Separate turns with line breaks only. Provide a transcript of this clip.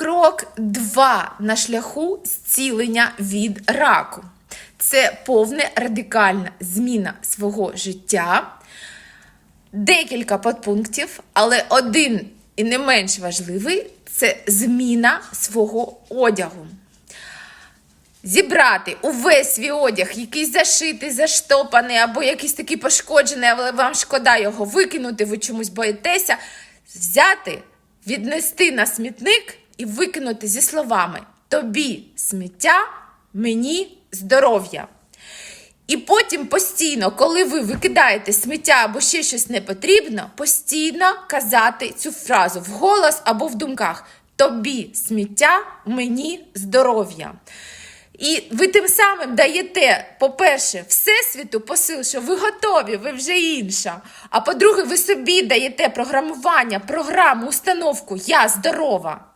Крок 2 на шляху зцілення від раку. Це повна радикальна зміна свого життя. Декілька подпунктів, але один і не менш важливий це зміна свого одягу. Зібрати увесь свій одяг, якийсь зашитий, заштопаний або якийсь такий пошкоджений, але вам шкода його викинути, ви чомусь боїтеся, взяти, віднести на смітник і викинути зі словами Тобі сміття, мені здоров'я. І потім постійно, коли ви викидаєте сміття або ще щось не потрібно, постійно казати цю фразу вголос або в думках: Тобі сміття, мені здоров'я. І ви тим самим даєте, по-перше, Всесвіту посил, що ви готові, ви вже інша. А по-друге, ви собі даєте програмування, програму, установку Я здорова.